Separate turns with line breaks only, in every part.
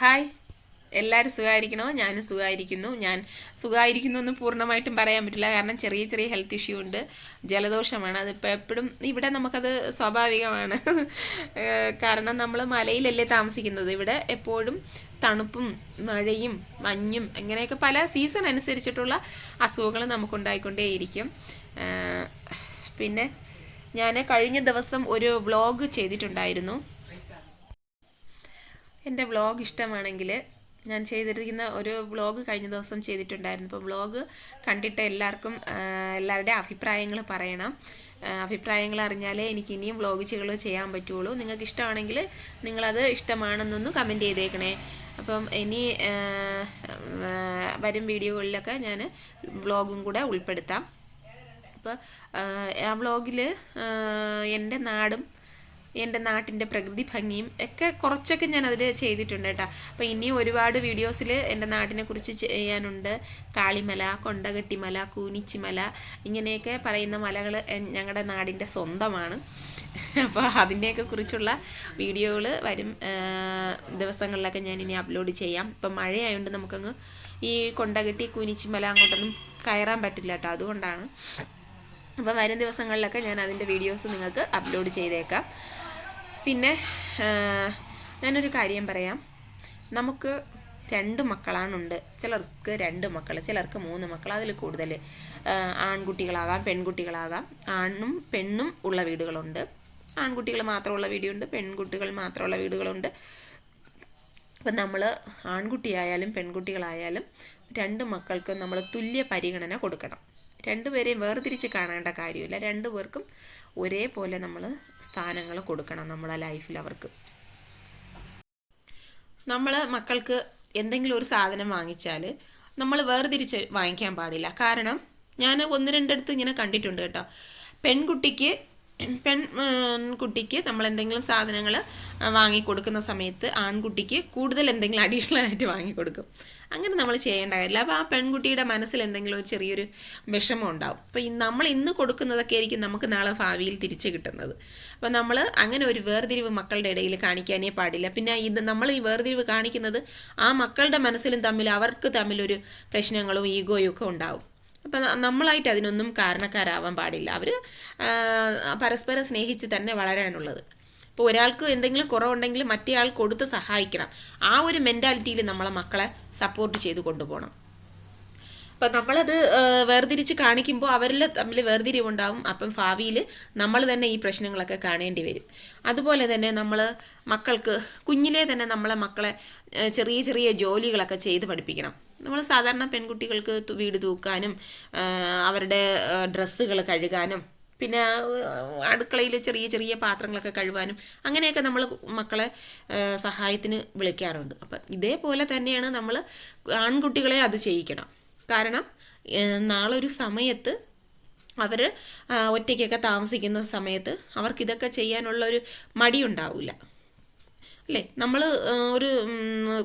Hi. എല്ലാവരും സുഖമായിരിക്കണോ ഞാനും സുഖമായിരിക്കുന്നു ഞാൻ സുഖമായിരിക്കുന്നു എന്ന് പൂർണമായിട്ടും പറയാൻ പറ്റില്ല. കാരണം ചെറിയ ചെറിയ ഹെൽത്ത് ഇഷ്യൂ ഉണ്ട്. ജലദോഷമാണ്. അതിപ്പോൾ എപ്പോഴും ഇവിടെ നമുക്കത് സ്വാഭാവികമാണ്. കാരണം നമ്മൾ മലയിലല്ലേ താമസിക്കുന്നത്. ഇവിടെ എപ്പോഴും തണുപ്പും മഴയും മഞ്ഞും അങ്ങനെയൊക്കെ പല സീസൺ അനുസരിച്ചിട്ടുള്ള അസുഖങ്ങൾ നമുക്കുണ്ടായിക്കൊണ്ടേയിരിക്കും. പിന്നെ ഞാൻ കഴിഞ്ഞ ദിവസം ഒരു വ്ളോഗ് ചെയ്തിട്ടുണ്ടായിരുന്നു. എന്റെ വ്ളോഗ് ഇഷ്ടമാണെങ്കിൽ ഞാൻ ചെയ്തിരിക്കുന്ന ഒരു വ്ളോഗ് കഴിഞ്ഞ ദിവസം ചെയ്തിട്ടുണ്ടായിരുന്നു. അപ്പോൾ വ്ളോഗ് കണ്ടിട്ട് എല്ലാവർക്കും എല്ലാവരുടെ അഭിപ്രായങ്ങൾ പറയണം. അഭിപ്രായങ്ങൾ അറിഞ്ഞാലേ എനിക്ക് ഇനിയും വ്ളോഗ് വ്ളോഗുകൾ ചെയ്യാൻ പറ്റുള്ളൂ. നിങ്ങൾക്ക് ഇഷ്ടമാണെങ്കിൽ നിങ്ങളത് ഇഷ്ടമാണെന്നൊന്ന് കമന്റ് ചെയ്തേക്കണേ. അപ്പം ഇനി വരും വീഡിയോകളിലൊക്കെ ഞാൻ വ്ളോഗും കൂടെ ഉൾപ്പെടുത്താം. അപ്പോൾ ആ വ്ളോഗിൽ എന്റെ നാടും എന്റെ നാട്ടിന്റെ പ്രകൃതി ഭംഗിയും ഒക്കെ കുറച്ചൊക്കെ ഞാൻ അതിൽ ചെയ്തിട്ടുണ്ട് കേട്ടോ. അപ്പോൾ ഇനിയും ഒരുപാട് വീഡിയോസിൽ എന്റെ നാട്ടിനെ കുറിച്ച് ചെയ്യാനുണ്ട്. കാളിമല കൊണ്ടകെട്ടിമല കൂനിച്ചിമല ഇങ്ങനെയൊക്കെ പറയുന്ന മലകൾ ഞങ്ങളുടെ നാടിന്റെ സ്വന്തമാണ്. അപ്പോൾ അതിന്റെയൊക്കെ കുറിച്ചുള്ള വീഡിയോകൾ വരും ദിവസങ്ങളിലൊക്കെ ഞാൻ ഇനി അപ്ലോഡ് ചെയ്യാം. ഇപ്പം മഴയായതുകൊണ്ട് നമുക്കങ്ങ് ഈ കൊണ്ടകെട്ടി കൂനിച്ചിമല അങ്ങോട്ടൊന്നും കയറാൻ പറ്റില്ല കേട്ടോ അതുകൊണ്ടാണ്. അപ്പോൾ വരും ദിവസങ്ങളിലൊക്കെ ഞാൻ അതിന്റെ വീഡിയോസ് നിങ്ങൾക്ക് അപ്ലോഡ് ചെയ്തേക്കാം. പിന്നെ ഞാനൊരു കാര്യം പറയാം. നമുക്ക് രണ്ട് മക്കളാണുണ്ട്. ചിലർക്ക് രണ്ട് മക്കൾ ചിലർക്ക് മൂന്ന് മക്കൾ അതിൽ കൂടുതൽ ആൺകുട്ടികളാകാം പെൺകുട്ടികളാകാം. ആണും പെണ്ണും ഉള്ള വീടുകളുണ്ട്. ആൺകുട്ടികൾ മാത്രമുള്ള വീടുണ്ട് പെൺകുട്ടികൾ മാത്രമുള്ള വീടുകളുണ്ട്. അപ്പം നമ്മൾ ആൺകുട്ടിയായാലും പെൺകുട്ടികളായാലും രണ്ട് മക്കൾക്കും നമ്മൾ തുല്യ പരിഗണന കൊടുക്കണം. രണ്ടുപേരെയും വേർതിരിച്ച് കാണേണ്ട കാര്യമില്ല. രണ്ടുപേർക്കും ഒരേപോലെ നമ്മൾ സ്ഥാനങ്ങൾ കൊടുക്കണം നമ്മളെ ലൈഫിൽ അവർക്ക്. നമ്മൾ മക്കൾക്ക് എന്തെങ്കിലും ഒരു സാധനം വാങ്ങിച്ചാൽ നമ്മൾ വേർതിരിച്ച് വാങ്ങിക്കാൻ പാടില്ല. കാരണം ഞാൻ ഒന്ന് രണ്ടിടത്ത് ഇങ്ങനെ കണ്ടിട്ടുണ്ട് കേട്ടോ. പെൺകുട്ടിക്ക് പെൺ കുട്ടിക്ക് നമ്മൾ എന്തെങ്കിലും സാധനങ്ങൾ വാങ്ങി കൊടുക്കുന്ന സമയത്ത് ആൺകുട്ടിക്ക് കൂടുതൽ എന്തെങ്കിലും അഡീഷണൽ ആയിട്ട് വാങ്ങി കൊടുക്കും അങ്ങനെ നമ്മൾ ചെയ്യേണ്ട കാര്യമില്ല. അപ്പോൾ ആ പെൺകുട്ടിയുടെ മനസ്സിൽ എന്തെങ്കിലും ഒരു ചെറിയൊരു വിഷമം ഉണ്ടാവും. അപ്പോൾ നമ്മൾ ഇന്ന് കൊടുക്കുന്നതൊക്കെ ആയിരിക്കും നമുക്ക് നാളെ ഭാവിയിൽ തിരിച്ചു കിട്ടുന്നത്. അപ്പോൾ നമ്മൾ അങ്ങനെ ഒരു വേർതിരിവ് മക്കളുടെ ഇടയിൽ കാണിക്കാനേ പാടില്ല. പിന്നെ ഇത് നമ്മൾ ഈ വേർതിരിവ് കാണിക്കുന്നത് ആ മക്കളുടെ മനസ്സിലും തമ്മിൽ അവർക്ക് തമ്മിലൊരു പ്രശ്നങ്ങളും ഈഗോയും ഒക്കെ ഉണ്ടാവും. അപ്പം നമ്മളായിട്ട് അതിനൊന്നും കാരണക്കാരാവാൻ പാടില്ല. അവർ പരസ്പരം സ്നേഹിച്ച് തന്നെ വളരാനുള്ളത്. ഇപ്പോൾ ഒരാൾക്ക് എന്തെങ്കിലും കുറവുണ്ടെങ്കിൽ മറ്റേയാൾ കൊടുത്ത് സഹായിക്കണം. ആ ഒരു മെന്റാലിറ്റിയിൽ നമ്മളെ മക്കളെ സപ്പോർട്ട് ചെയ്ത് കൊണ്ടുപോകണം. അപ്പം നമ്മളത് വേർതിരിച്ച് കാണിക്കുമ്പോൾ അവരിൽ തമ്മിൽ വേർതിരിവുണ്ടാവും. അപ്പം ഭാവിയിൽ നമ്മൾ തന്നെ ഈ പ്രശ്നങ്ങളൊക്കെ കാണേണ്ടി വരും. അതുപോലെ തന്നെ നമ്മൾ മക്കൾക്ക് കുഞ്ഞിലേ തന്നെ നമ്മളെ മക്കളെ ചെറിയ ചെറിയ ജോലികളൊക്കെ ചെയ്ത് പഠിപ്പിക്കണം. നമ്മൾ സാധാരണ പെൺകുട്ടികൾക്ക് വീട് തൂക്കാനും അവരുടെ ഡ്രസ്സുകൾ കഴുകാനും പിന്നെ അടുക്കളയിൽ ചെറിയ ചെറിയ പാത്രങ്ങളൊക്കെ കഴുകാനും അങ്ങനെയൊക്കെ നമ്മൾ മക്കളെ സഹായത്തിന് വിളിക്കാറുണ്ട്. അപ്പം ഇതേപോലെ തന്നെയാണ് നമ്മൾ ആൺകുട്ടികളെ അത് ചെയ്യിക്കണം. കാരണം നാളെ ഒരു സമയത്ത് അവർ ഒറ്റയ്ക്കൊക്കെ താമസിക്കുന്ന സമയത്ത് അവർക്കിതൊക്കെ ചെയ്യാനുള്ള ഒരു മടിയുണ്ടാവില്ല അല്ലേ? നമ്മൾ ഒരു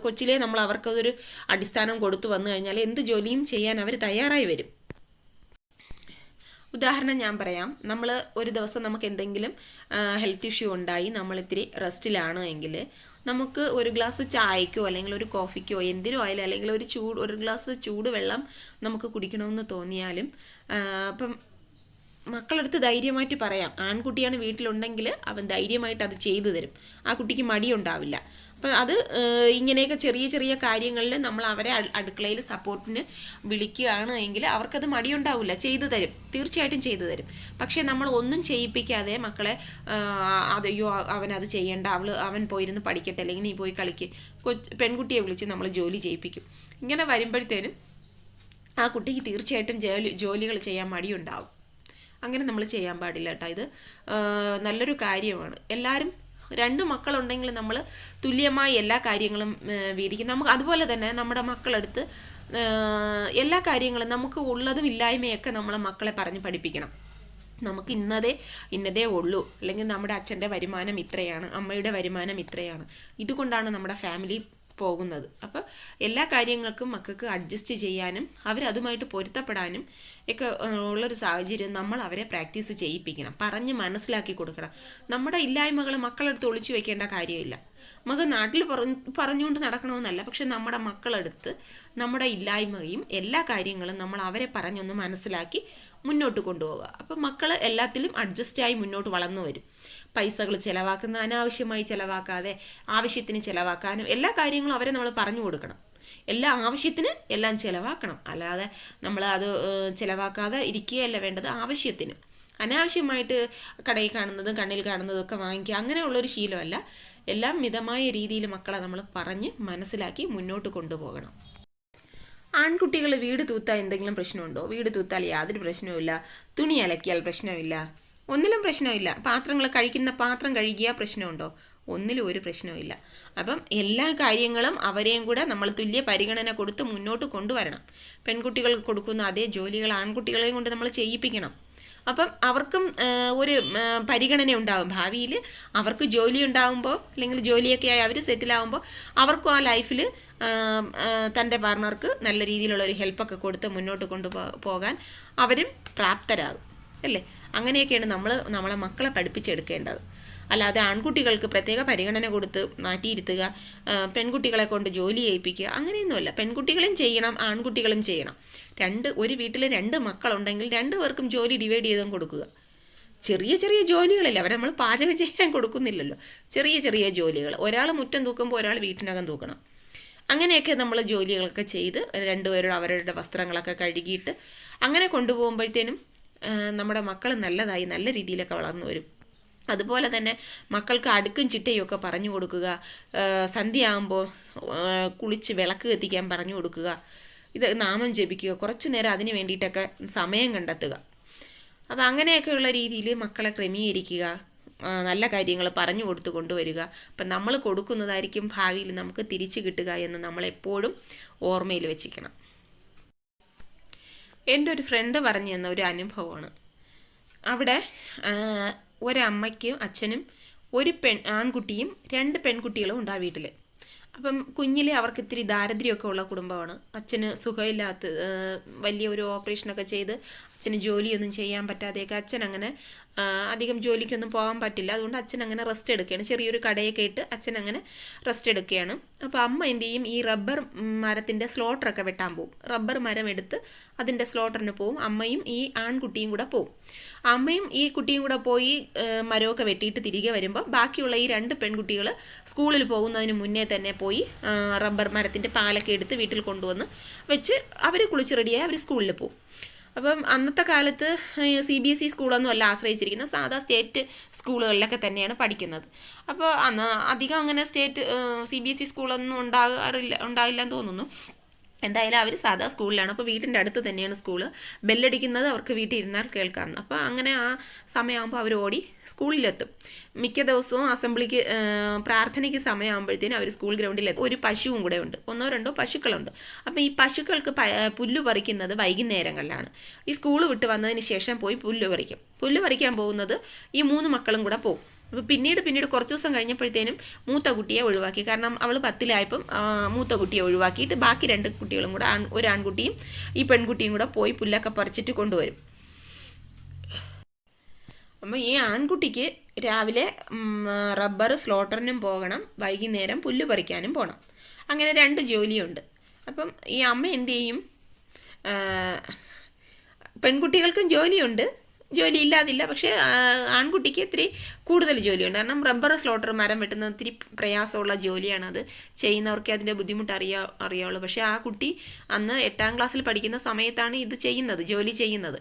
കൊച്ചിലെ നമ്മൾ അവർക്കതൊരു അടിസ്ഥാനം കൊടുത്തു വന്നു കഴിഞ്ഞാൽ എന്ത് ജോലിയും ചെയ്യാൻ അവർ തയ്യാറായി വരും. ഉദാഹരണം ഞാൻ പറയാം. നമ്മൾ ഒരു ദിവസം നമുക്ക് എന്തെങ്കിലും ഹെൽത്ത് ഇഷ്യൂ ഉണ്ടായി നമ്മൾ ഇത്തിരി റെസ്റ്റിലാണ് എങ്കിൽ നമുക്ക് ഒരു ഗ്ലാസ് ചായക്കോ അല്ലെങ്കിൽ ഒരു കോഫിക്കോ എന്തിനോ ആയാലും അല്ലെങ്കിൽ ഒരു ചൂട് ഒരു ഗ്ലാസ് ചൂട് വെള്ളം നമുക്ക് കുടിക്കണമെന്ന് തോന്നിയാലും അപ്പം മക്കളടുത്ത് ധൈര്യമായിട്ട് പറയാം. ആൺകുട്ടിയാണ് വീട്ടിലുണ്ടെങ്കിൽ അവൻ ധൈര്യമായിട്ട് അത് ചെയ്തു തരും. ആ കുട്ടിക്ക് മടിയുണ്ടാവില്ല. അപ്പം അത് ഇങ്ങനെയൊക്കെ ചെറിയ ചെറിയ കാര്യങ്ങളിൽ നമ്മൾ അവരെ അടുക്കളയിൽ സപ്പോർട്ടിന് വിളിക്കുകയാണ് എങ്കിൽ അവർക്കത് മടിയുണ്ടാവില്ല. ചെയ്തു തരും. തീർച്ചയായിട്ടും ചെയ്തു തരും. പക്ഷേ നമ്മൾ ഒന്നും ചെയ്യിപ്പിക്കാതെ മക്കളെ അതയ്യോ അവനത് അത് ചെയ്യേണ്ട. അവൾ അവൻ പോയിരുന്ന് പഠിക്കട്ടെ. അല്ലെങ്കിൽ നീ പോയി കളിക്ക്. കൊച്ച് പെൺകുട്ടിയെ വിളിച്ച് നമ്മൾ ജോലി ചെയ്യിപ്പിക്കും. ഇങ്ങനെ വരുമ്പോഴത്തേനും ആ കുട്ടിക്ക് തീർച്ചയായിട്ടും ജോലി ജോലികൾ ചെയ്യാൻ മടിയുണ്ടാവും. അങ്ങനെ നമ്മൾ ചെയ്യാൻ പാടില്ല കേട്ടോ ഇത്. നല്ലൊരു കാര്യമാണ്. എല്ലാവരും രണ്ട് മക്കളുണ്ടെങ്കിൽ നമ്മൾ തുല്യമായി എല്ലാ കാര്യങ്ങളും വീതിക്കും. നമുക്ക് അതുപോലെ തന്നെ നമ്മുടെ മക്കളെടുത്ത് എല്ലാ കാര്യങ്ങളും നമുക്ക് ഉള്ളതും ഇല്ലായ്മയൊക്കെ നമ്മളെ മക്കളെ പറഞ്ഞ് പഠിപ്പിക്കണം. നമുക്ക് ഇന്നതേ ഇന്നതേ ഉള്ളൂ. അല്ലെങ്കിൽ നമ്മുടെ അച്ഛന്റെ വരുമാനം ഇത്രയാണ് അമ്മയുടെ വരുമാനം ഇത്രയാണ്. ഇതുകൊണ്ടാണ് നമ്മുടെ ഫാമിലി പോകുന്നത്. അപ്പോൾ എല്ലാ കാര്യങ്ങൾക്കും മക്കൾക്ക് അഡ്ജസ്റ്റ് ചെയ്യാനും അവരതുമായിട്ട് പൊരുത്തപ്പെടാനും ഒക്കെ ഉള്ളൊരു സാഹചര്യം നമ്മൾ അവരെ പ്രാക്ടീസ് ചെയ്യിപ്പിക്കണം. പറഞ്ഞ് മനസ്സിലാക്കി കൊടുക്കണം. നമ്മുടെ ഇല്ലായ്മകൾ മക്കളെടുത്ത് ഒളിച്ചു വെക്കേണ്ട കാര്യമില്ല. നമുക്ക് നാട്ടിൽ പറഞ്ഞു പറഞ്ഞുകൊണ്ട് നടക്കണമെന്നല്ല. പക്ഷെ നമ്മുടെ മക്കളെടുത്ത് നമ്മുടെ ഇല്ലായ്മയും എല്ലാ കാര്യങ്ങളും നമ്മൾ അവരെ പറഞ്ഞൊന്ന് മനസ്സിലാക്കി മുന്നോട്ട് കൊണ്ടുപോകുക അപ്പം മക്കൾ എല്ലാത്തിലും അഡ്ജസ്റ്റായി മുന്നോട്ട് വളർന്നു വരും. പൈസകൾ ചിലവാക്കുന്ന അനാവശ്യമായി ചിലവാക്കാതെ ആവശ്യത്തിന് ചിലവാക്കാനും എല്ലാ കാര്യങ്ങളും അവരെ നമ്മൾ പറഞ്ഞു കൊടുക്കണം. എല്ലാ ആവശ്യത്തിന് എല്ലാം ചിലവാക്കണം. അല്ലാതെ നമ്മൾ അത് ചിലവാക്കാതെ ഇരിക്കുകയല്ല വേണ്ടത് ആവശ്യത്തിന്. അനാവശ്യമായിട്ട് കടയിൽ കാണുന്നതും കണ്ണിൽ കാണുന്നതും ഒക്കെ വാങ്ങിക്കുക അങ്ങനെയുള്ളൊരു ശീലമല്ല. എല്ലാം മിതമായ രീതിയിൽ മക്കളെ നമ്മൾ പറഞ്ഞ് മനസ്സിലാക്കി മുന്നോട്ട് കൊണ്ടുപോകണം. ആൺകുട്ടികൾ വീട് തൂത്താൽ എന്തെങ്കിലും പ്രശ്നമുണ്ടോ? വീട് തൂത്താൽ യാതൊരു പ്രശ്നവുമില്ല. തുണി അലക്കിയാൽ പ്രശ്നമില്ല. ഒന്നിലും പ്രശ്നമില്ല. പാത്രങ്ങൾ കഴിക്കുന്ന പാത്രം കഴുകിയാൽ പ്രശ്നമുണ്ടോ? ഒന്നിലും ഒരു പ്രശ്നവുമില്ല. അപ്പം എല്ലാ കാര്യങ്ങളും അവരെയും കൂടെ നമ്മൾ തുല്യ പരിഗണന കൊടുത്ത് മുന്നോട്ട് കൊണ്ടുവരണം. പെൺകുട്ടികൾക്ക് കൊടുക്കുന്ന അതേ ജോലികൾ ആൺകുട്ടികളെയും കൊണ്ട് നമ്മൾ ചെയ്യിപ്പിക്കണം. അപ്പം അവർക്കും ഒരു പരിഗണന ഉണ്ടാവും. ഭാവിയിൽ അവർക്ക് ജോലി ഉണ്ടാകുമ്പോൾ അല്ലെങ്കിൽ ജോലിയൊക്കെ ആയി അവർ സെറ്റിലാകുമ്പോൾ അവർക്കും ആ ലൈഫിൽ തന്റെ പാർട്ണർക്ക് നല്ല രീതിയിലുള്ള ഒരു ഹെൽപ്പൊക്കെ കൊടുത്ത് മുന്നോട്ട് കൊണ്ടു പോകാൻ അവരും പ്രാപ്തരാകും. അല്ലേ? അങ്ങനെയൊക്കെയാണ് നമ്മൾ നമ്മളെ മക്കളെ പഠിപ്പിച്ചെടുക്കേണ്ടത്. അല്ലാതെ ആൺകുട്ടികൾക്ക് പ്രത്യേക പരിഗണന കൊടുത്ത് മാറ്റിയിരുത്തുക പെൺകുട്ടികളെ കൊണ്ട് ജോലി ചെയ്യിപ്പിക്കുക അങ്ങനെയൊന്നുമല്ല. പെൺകുട്ടികളും ചെയ്യണം ആൺകുട്ടികളും ചെയ്യണം. രണ്ട് ഒരു വീട്ടിൽ രണ്ട് മക്കളുണ്ടെങ്കിൽ രണ്ടു പേർക്കും ജോലി ഡിവൈഡ് ചെയ്തും കൊടുക്കുക. ചെറിയ ചെറിയ ജോലികളല്ലേ അവരെ നമ്മൾ പാചകം ചെയ്യാൻ കൊടുക്കുന്നില്ലല്ലോ. ചെറിയ ചെറിയ ജോലികൾ. ഒരാൾ മുറ്റം തൂക്കുമ്പോൾ ഒരാൾ വീട്ടിനകം തൂക്കണം. അങ്ങനെയൊക്കെ നമ്മൾ ജോലികളൊക്കെ ചെയ്ത് രണ്ടുപേരും അവരുടെ വസ്ത്രങ്ങളൊക്കെ കഴുകിയിട്ട് അങ്ങനെ കൊണ്ടുപോകുമ്പോഴത്തേനും നമ്മുടെ മക്കൾ നല്ലതായി നല്ല രീതിയിലൊക്കെ വളർന്നു വരും. അതുപോലെ തന്നെ മക്കൾക്ക് അടുക്കും ചിട്ടയൊക്കെ പറഞ്ഞു കൊടുക്കുക. സന്ധ്യയാകുമ്പോൾ കുളിച്ച് വിളക്ക് കത്തിക്കാൻ പറഞ്ഞു കൊടുക്കുക. ഇത് നാമം ജപിക്കുക. കുറച്ചു നേരം അതിന് വേണ്ടിയിട്ടൊക്കെ സമയം കണ്ടെത്തുക. അപ്പം അങ്ങനെയൊക്കെയുള്ള രീതിയിൽ മക്കളെ ക്രമീകരിക്കുക. നല്ല കാര്യങ്ങൾ പറഞ്ഞു കൊടുത്തു കൊണ്ടുവരിക. അപ്പം നമ്മൾ കൊടുക്കുന്നതായിരിക്കും ഭാവിയിൽ നമുക്ക് തിരിച്ചു കിട്ടുക എന്ന് നമ്മളെപ്പോഴും ഓർമ്മയിൽ വെച്ചിരിക്കണം എന്റെ ഒരു ഫ്രണ്ട് പറഞ്ഞു തന്ന ഒരു അനുഭവമാണ്. അവിടെ ഒരമ്മയ്ക്കും അച്ഛനും ഒരു പെൺ ആൺകുട്ടിയും രണ്ട് പെൺകുട്ടികളും ഉണ്ട് വീട്ടിൽ അപ്പം കുഞ്ഞിലെ അവർക്ക് ഇത്തിരി ദാരിദ്ര്യമൊക്കെ ഉള്ള കുടുംബമാണ്. അച്ഛന് സുഖമില്ലാത്ത വലിയ ഒരു ഓപ്പറേഷനൊക്കെ ചെയ്ത് അച്ഛന് ജോലിയൊന്നും ചെയ്യാൻ പറ്റാതെയൊക്കെ അച്ഛൻ അങ്ങനെ അധികം ജോലിക്കൊന്നും പോകാൻ പറ്റില്ല. അതുകൊണ്ട് അച്ഛൻ അങ്ങനെ റെസ്റ്റ് എടുക്കുകയാണ്. ചെറിയൊരു കടയൊക്കെ ഇട്ട് അച്ഛൻ അങ്ങനെ റെസ്റ്റ് എടുക്കുകയാണ്. അപ്പോൾ അമ്മ എന്ത് ചെയ്യും? ഈ റബ്ബർ മരത്തിന്റെ സ്ലോട്ടറൊക്കെ വെട്ടാൻ പോകും റബ്ബർ മരം എടുത്ത് അതിന്റെ സ്ലോട്ടറിന് പോവും. അമ്മയും ഈ ആൺകുട്ടിയും കൂടെ പോവും. അമ്മയും ഈ കുട്ടിയും കൂടെ പോയി മരമൊക്കെ വെട്ടിയിട്ട് തിരികെ വരുമ്പോൾ ബാക്കിയുള്ള ഈ രണ്ട് പെൺകുട്ടികൾ സ്കൂളിൽ പോകുന്നതിന് മുന്നേ തന്നെ പോയി റബ്ബർ മരത്തിന്റെ പാലൊക്കെ എടുത്ത് വീട്ടിൽ കൊണ്ടുവന്ന് വെച്ച് അവർ കുളിച്ച് റെഡിയായി അവർ സ്കൂളിൽ പോകും അപ്പം അന്നത്തെ കാലത്ത് സി ബി എസ് ഇ സ്കൂളൊന്നും അല്ല ആശ്രയിച്ചിരിക്കുന്നത്. സാധാ സ്റ്റേറ്റ് സ്കൂളുകളിലൊക്കെ തന്നെയാണ് പഠിക്കുന്നത്. അപ്പോൾ അന്ന് അധികം അങ്ങനെ state C B S E സ്കൂളൊന്നും ഉണ്ടാകാറില്ല ഉണ്ടാകില്ലെന്ന് തോന്നുന്നു. എന്തായാലും അവർ സാധാ സ്കൂളിലാണ്. അപ്പോൾ വീട്ടിന്റെ അടുത്ത് തന്നെയാണ് സ്കൂൾ. ബെല്ലടിക്കുന്നത് അവർക്ക് വീട്ടിൽ ഇരുന്നാൽ കേൾക്കാം. അപ്പോൾ അങ്ങനെ ആ സമയമാകുമ്പോൾ അവർ ഓടി സ്കൂളിലെത്തും. മിക്ക ദിവസവും അസംബ്ലിക്ക് പ്രാർത്ഥനയ്ക്ക് സമയമാകുമ്പോഴത്തേനും അവർ സ്കൂൾ ഗ്രൗണ്ടിലെത്തും. ഒരു പശുവും കൂടെ ഉണ്ട്. ഒന്നോ രണ്ടോ പശുക്കളുണ്ട്. അപ്പോൾ ഈ പശുക്കൾക്ക് പുല്ല് പറിക്കുന്നത് വൈകുന്നേരങ്ങളിലാണ്. ഈ സ്കൂൾ വിട്ട് വന്നതിന് ശേഷം പോയി പുല്ല് പറിക്കും. പുല്ല് പറിക്കാൻ പോകുന്നത് ഈ മൂന്ന് മക്കളും കൂടെ പോകും അപ്പോൾ പിന്നീട് പിന്നീട് കുറച്ച് ദിവസം കഴിഞ്ഞപ്പോഴത്തേനും മൂത്ത കുട്ടിയെ ഒഴിവാക്കി. കാരണം അവൾ പത്തിലായപ്പം മൂത്ത കുട്ടിയെ ഒഴിവാക്കിയിട്ട് ബാക്കി രണ്ട് കുട്ടികളും കൂടെ ആൺ ഒരു ആൺകുട്ടിയും ഈ പെൺകുട്ടിയും കൂടെ പോയി പുല്ലൊക്കെ പറിച്ചിട്ട് കൊണ്ടുവരും. അപ്പോൾ ഈ ആൺകുട്ടിക്ക് രാവിലെ റബ്ബർ സ്ലോട്ടറിനും പോകണം വൈകുന്നേരം പുല്ല് പറിക്കാനും പോകണം അങ്ങനെ രണ്ട് ജോലിയുണ്ട്. അപ്പം ഈ അമ്മ എന്ത് ചെയ്യും? പെൺകുട്ടികൾക്കും ജോലിയുണ്ട്. ജോലി ഇല്ലാതില്ല പക്ഷേ ആൺകുട്ടിക്ക് ഇത്തിരി കൂടുതൽ ജോലിയുണ്ട്. കാരണം റബ്ബർ സ്ലോട്ടർ മരം വെട്ടുന്ന ഒത്തിരി പ്രയാസമുള്ള ജോലിയാണ് അത് ചെയ്യുന്നവർക്ക് അതിന്റെ ബുദ്ധിമുട്ട് അറിയാ അറിയാവുള്ളൂ. പക്ഷേ ആ കുട്ടി അന്ന് എട്ടാം ക്ലാസ്സിൽ പഠിക്കുന്ന സമയത്താണ് ഇത് ചെയ്യുന്നത് ജോലി ചെയ്യുന്നത്.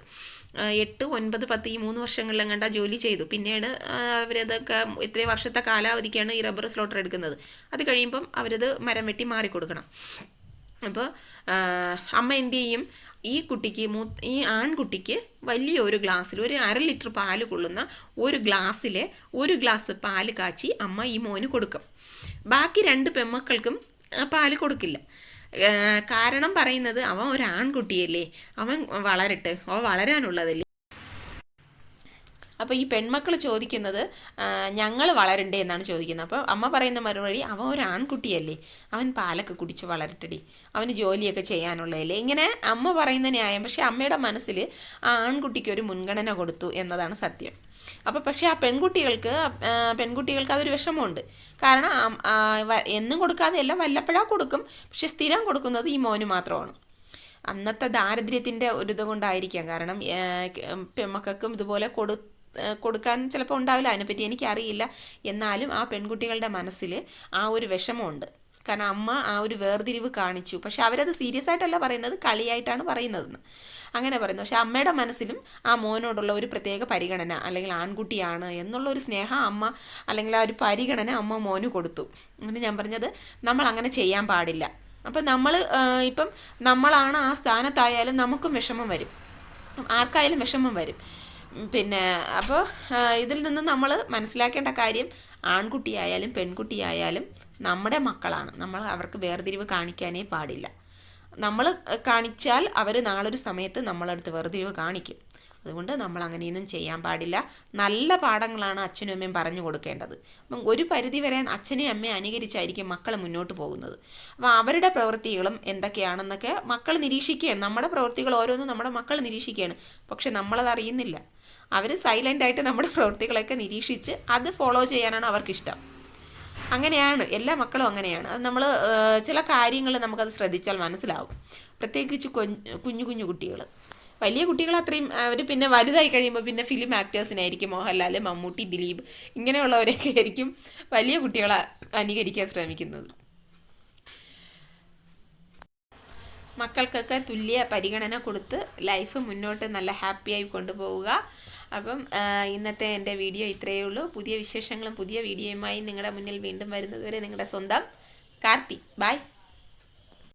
എട്ട് ഒൻപത് പത്ത് ഈ മൂന്ന് വർഷങ്ങളിലും കണ്ട ജോലി ചെയ്തു. പിന്നീട് അവരതൊക്കെ ഇത്രയും വർഷത്തെ കാലാവധിക്കാണ് ഈ റബ്ബർ സ്ലോട്ടർ എടുക്കുന്നത്. അത് കഴിയുമ്പം അവരത് മരം വെട്ടി മാറിക്കൊടുക്കണം. അപ്പോൾ അമ്മ എന്ത് ചെയ്യും? ഈ കുട്ടിക്ക് മൂ ഈ ആൺകുട്ടിക്ക് വലിയ ഒരു ഗ്ലാസ്സിൽ ഒരു അര ലിറ്റർ പാൽ കൊള്ളുന്ന ഒരു ഗ്ലാസ്സിലെ ഒരു ഗ്ലാസ് പാൽ കാച്ചി അമ്മ ഈ മോന് കൊടുക്കും. ബാക്കി രണ്ട് പെമ്മക്കൾക്കും പാൽ കൊടുക്കില്ല. കാരണം പറയുന്നത് അവൻ ഒരു ആൺകുട്ടിയല്ലേ. അവൻ വളരട്ടെ അവൻ വളരാനുള്ളതല്ലേ. അപ്പോൾ ഈ പെൺമക്കൾ ചോദിക്കുന്നത് ഞങ്ങൾ വളരണ്ടേ എന്നാണ് ചോദിക്കുന്നത്. അപ്പോൾ അമ്മ പറയുന്ന മറുപടി അവൻ ഒരു ആൺകുട്ടിയല്ലേ അവൻ പാലൊക്കെ കുടിച്ച് വളരട്ടടി. അവന് ജോലിയൊക്കെ ചെയ്യാനുള്ളതല്ലേ. ഇങ്ങനെ അമ്മ പറയുന്ന ന്യായം പക്ഷേ അമ്മയുടെ മനസ്സിൽ ആ ആൺകുട്ടിക്ക് ഒരു മുൻഗണന കൊടുത്തു എന്നതാണ് സത്യം. അപ്പോൾ പക്ഷേ ആ പെൺകുട്ടികൾക്ക് പെൺകുട്ടികൾക്ക് അതൊരു വിഷമമുണ്ട്. കാരണം എന്നും കൊടുക്കാതെ എല്ലാം വല്ലപ്പോഴാ കൊടുക്കും. പക്ഷെ സ്ഥിരം കൊടുക്കുന്നത് ഈ മോന് മാത്രമാണ്. അന്നത്തെ ദാരിദ്ര്യത്തിന്റെ ഒരു ഇത് കൊണ്ടായിരിക്കാം. കാരണം പെമ്മക്കും ഇതുപോലെ കൊടു കൊടുക്കാൻ ചിലപ്പോൾ ഉണ്ടാവില്ല. അതിനെപ്പറ്റി എനിക്കറിയില്ല. എന്നാലും ആ പെൺകുട്ടികളുടെ മനസ്സിൽ ആ ഒരു വിഷമമുണ്ട്. കാരണം അമ്മ ആ ഒരു വേർതിരിവ് കാണിച്ചു. പക്ഷെ അവരത് സീരിയസ് ആയിട്ടല്ല പറയുന്നത് കളിയായിട്ടാണ് പറയുന്നതെന്ന്. അങ്ങനെ പറയുന്നു. പക്ഷെ അമ്മയുടെ മനസ്സിലും ആ മോനോടുള്ള ഒരു പ്രത്യേക പരിഗണന അല്ലെങ്കിൽ ആൺകുട്ടിയാണ് എന്നുള്ള ഒരു സ്നേഹം അമ്മ അല്ലെങ്കിൽ ആ ഒരു പരിഗണന അമ്മ മോന് കൊടുത്തു. അങ്ങനെ ഞാൻ പറഞ്ഞത് നമ്മൾ അങ്ങനെ ചെയ്യാൻ പാടില്ല. അപ്പം നമ്മൾ ഇപ്പം നമ്മളാണ് ആ സ്ഥാനത്തായാലും നമുക്കും വിഷമം വരും. ആർക്കായാലും വിഷമം വരും. പിന്നെ അപ്പോൾ ഇതിൽ നിന്ന് നമ്മൾ മനസ്സിലാക്കേണ്ട കാര്യം ആൺകുട്ടിയായാലും പെൺകുട്ടിയായാലും നമ്മുടെ മക്കളാണ്. നമ്മൾ അവർക്ക് വേർതിരിവ് കാണിക്കാനേ പാടില്ല. നമ്മൾ കാണിച്ചാൽ അവർ നാളൊരു സമയത്ത് നമ്മളടുത്ത് വേർതിരിവ് കാണിക്കും. അതുകൊണ്ട് നമ്മൾ അങ്ങനെയൊന്നും ചെയ്യാൻ പാടില്ല. നല്ല പാഠങ്ങളാണ് അച്ഛനും അമ്മയും പറഞ്ഞു കൊടുക്കേണ്ടത്. അപ്പം ഒരു പരിധി വരെ അച്ഛനെയും അമ്മയും അനുകരിച്ചായിരിക്കും മക്കൾ മുന്നോട്ട് പോകുന്നത്. അപ്പോൾ അവരുടെ പ്രവൃത്തികളും എന്തൊക്കെയാണെന്നൊക്കെ മക്കൾ നിരീക്ഷിക്കുകയാണ്. നമ്മുടെ പ്രവൃത്തികൾ ഓരോന്നും നമ്മുടെ മക്കൾ നിരീക്ഷിക്കുകയാണ്. പക്ഷെ നമ്മളത് അറിയുന്നില്ല. അവർ സൈലന്റ് ആയിട്ട് നമ്മുടെ പ്രവൃത്തികളൊക്കെ നിരീക്ഷിച്ച് അത് ഫോളോ ചെയ്യാനാണ് അവർക്കിഷ്ടം. അങ്ങനെയാണ് എല്ലാ മക്കളും അങ്ങനെയാണ്. അത് നമ്മൾ ചില കാര്യങ്ങൾ നമുക്കത് ശ്രദ്ധിച്ചാൽ മനസ്സിലാവും. പ്രത്യേകിച്ച് കൊഞ്ഞ് കുഞ്ഞു കുഞ്ഞു കുട്ടികൾ വലിയ കുട്ടികൾ അത്രയും അവർ പിന്നെ വലുതായി കഴിയുമ്പോൾ പിന്നെ ഫിലിം ആക്ടേഴ്സിനായിരിക്കും മോഹൻലാൽ മമ്മൂട്ടി ദിലീപ് ഇങ്ങനെയുള്ളവരൊക്കെ ആയിരിക്കും വലിയ കുട്ടികളെ അനുകരിക്കാൻ ശ്രമിക്കുന്നത്. മക്കൾക്കൊക്കെ തുല്യ പരിഗണന കൊടുത്ത് ലൈഫ് മുന്നോട്ട് നല്ല ഹാപ്പിയായി കൊണ്ടുപോവുക. അപ്പം ഇന്നത്തെ എന്റെ വീഡിയോ ഇത്രയേ ഉള്ളൂ. പുതിയ വിശേഷങ്ങളും പുതിയ വീഡിയോയുമായി നിങ്ങളുടെ മുന്നിൽ വീണ്ടും വരുന്നതുവരെ നിങ്ങളുടെ സ്വന്തം കാർത്തി. ബൈ.